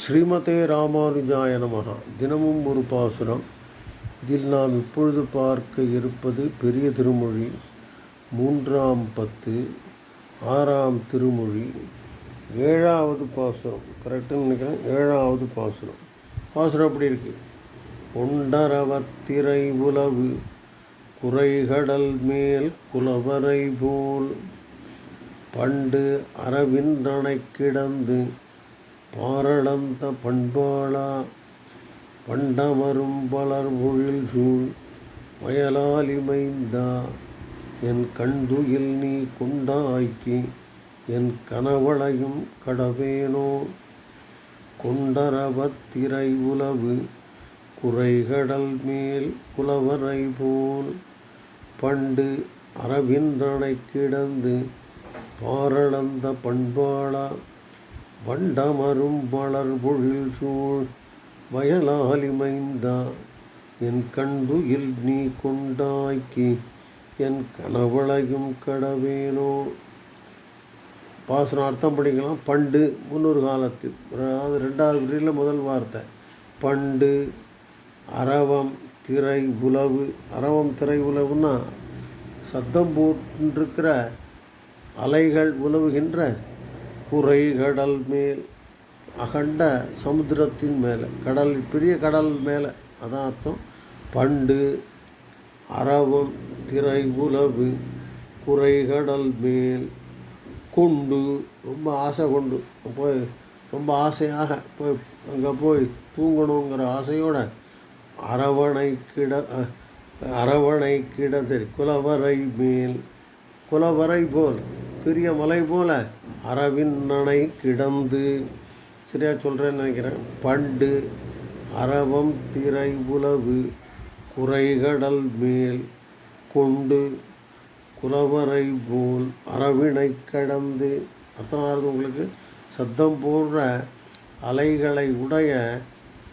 ஸ்ரீமதே ராமானுஜாய நமகா தினமும் ஒரு பாசுரம். இதில் நாம் இப்பொழுது பார்க்க இருப்பது பெரிய திருமொழி. மூன்றாம் பத்து ஆறாம் திருமொழி. ஏழாவது பாசுரம். கரெக்டுன்னு நினைக்கிறேன். ஏழாவது பாசுரம். பாசுரம் அப்படி இருக்கு? கொண்டரவத்திரை உலவு குறைகடல் மேல் குலவரை போல். பண்டு அரவின்றனை கிடந்து பாரளந்த பண்பாளா பண்டமரும் பலர் முழில் சூழ் வயலாலிமைந்தா என் கண்துயில் நீ கொண்டாய்க்கு என் கனவளையும் கடவேனோ கொண்டரவத்திரை உலவு குறைகடல் மேல் புலவரை போல் பண்டு அரவின்றனை கிடந்து பாரளந்த பண்பாளா வண்டமரும் வளர் பொழில் சூழ் வயலாலிமைந்தா என் கண்துயில் நீ கொண்டாய்க்கு என் கனவளையும் கடவேனோ. பாசனம் அர்த்தம் படிக்கலாம். பண்டு முன்னொரு காலத்தில். அதாவது ரெண்டாவது வரியில் முதல் வார்த்தை. பண்டு அரவம் திரை உலவு. அரவம் திரை உலவுன்னா சத்தம் போட்டிருக்கிற அலைகள் உலவுகின்ற குறைகடல் மேல். அகண்ட சமுத்திரத்தின் மேலே. கடல் பெரிய கடல் மேலே. அதான் அர்த்தம். பண்டு அரவம் திரை உலவு குறைகடல் மேல். கொண்டு ரொம்ப ஆசை கொண்டு. போய் ரொம்ப ஆசையாக போய் அங்கே போய் தூங்கணுங்கிற ஆசையோட அரவணை கிட அரவணை கிடது குலவரை மேல். குலவரை போல் பெரிய மலை போல் அரவின்னணை கிடந்து சரியாக சொல்கிறேன்னு நினைக்கிறேன். பண்டு அரவம் திரை உலவு குறைகடல் மேல் கொண்டு குலவரை போல் அரவினை கடந்து. அர்த்தம் ஆகுது உங்களுக்கு? சத்தம் போன்ற அலைகளை உடைய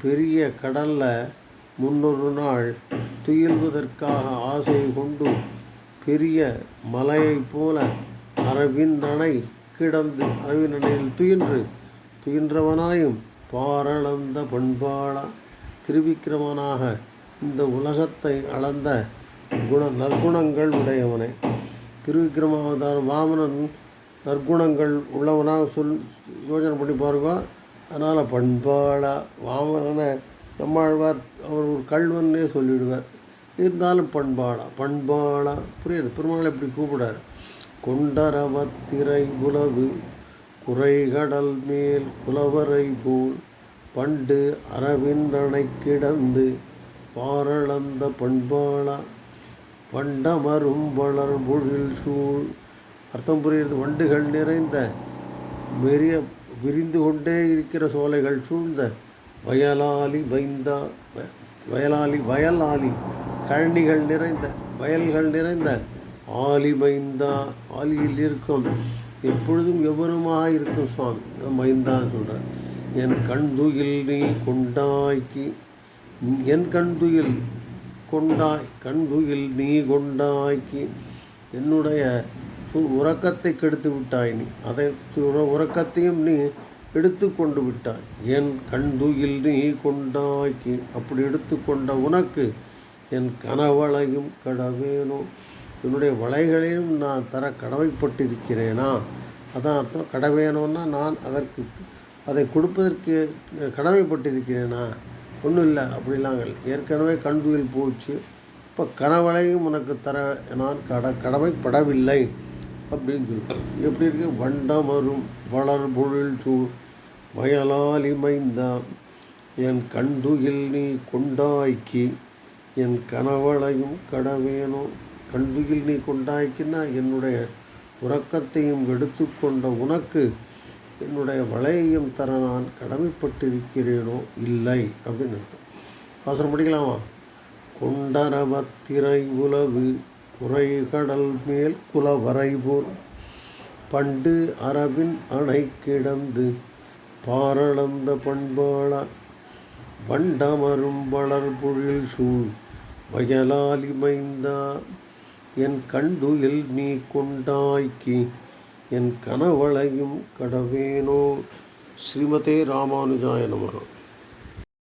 பெரிய கடலில் முன்னொரு நாள் துயில்வதற்காக ஆசை கொண்டு பெரிய மலையைப் போல அரவிந்தனை கிடந்து அரவிந்தனையில் துயின்று துயின்றவனாயும் பாரளந்த பண்பாளா திருவிக்கிரமனாக இந்த உலகத்தை அளந்த குண நற்குணங்கள் உடையவனே. திருவிக்கிரமாவதாரம் வாமனன் நற்குணங்கள் உள்ளவனாக சொல் யோசனை பண்ணி பாருங்க. அதனால் பண்பாளா வாமனனை நம்மாழ்வார் அவர் ஒரு கல்வன்னே சொல்லிவிடுவார் இருந்தாலும் பண்பாளா பண்பாளா புரியுது? பெருமாள் எப்படி கூப்பிடாரு கொண்டரவத்திரை குலவு குறைகடல் மேல் குலவரை போல் பண்டு அரவிந்தனை கிடந்து பாரளந்த பண்பாளா பண்டமரும் வளர் பொழில் சூழ். அர்த்தம் புரிகிறது. வண்டுகள் நிறைந்த மெரிய விரிந்து கொண்டே இருக்கிற சோலைகள் சூழ்ந்த வயலாலி வைந்தா வயலாலி வயலாலி கழனிகள் நிறைந்த வயல்கள் நிறைந்த ஆலி மைந்தா ஆலியில் இருக்கும். எப்பொழுதும் எவருமாக இருக்கும் சுவாமி மைந்தான்னு சொல்கிறார் என் கண்துயில் நீ கொண்டாய்க்கு என் கண்துயில் கொண்டாய் கண்துயில் நீ கொண்டாய்க்கு என்னுடைய உறக்கத்தை கெடுத்து விட்டாய் நீ. அதை உறக்கத்தையும் நீ எடுத்து கொண்டு விட்டாய். என் கண்துயில் நீ கொண்டாய்க்கு அப்படி எடுத்துக்கொண்ட உனக்கு என் கனவளையும் கடவேனோ என்னுடைய வலைகளையும் நான் தர கடமைப்பட்டிருக்கிறேனா? அதான் அர்த்தம் கடமையானோன்னா நான் அதற்கு அதை கொடுப்பதற்கு கடமைப்பட்டிருக்கிறேனா? ஒன்றும் இல்லை அப்படிலாம் ஏற்கனவே கண்துயில் போச்சு. இப்போ கனவளையும் உனக்கு தர நான் கட கடமைப்படவில்லை. அப்படின்னு சொல்லி எப்படி இருக்கு? வண்டமரும் வளர் பொழில் சூழ் வயலால் இமைந்தா என் கண்துயில் நீ கொண்டாய்க்கு என் கனவளையும் கடவேனோ? கல்வியில் நீ கொண்டாய்க்கினா என்னுடைய உறக்கத்தையும் எடுத்துக்கொண்ட உனக்கு என்னுடைய வளையையும் தர நான் கடமைப்பட்டிருக்கிறேனோ? இல்லை அப்படின்னு அவசரம் படிக்கலாமா? கொண்டரவத்திரை உலவு குறைகடல் மேல் குலவரை போல் பண்டு அரவின் அணை கிடந்து பாரளந்த பண்பாள வண்டமரும் வளர்பொழில் சூழ் வயலாலிமைந்தா என் கண்டுயில் நீ கொண்டாய்க்கி என் கனவளையும் கடவேனோ. ஸ்ரீமதே ராமானுஜாய நமகா.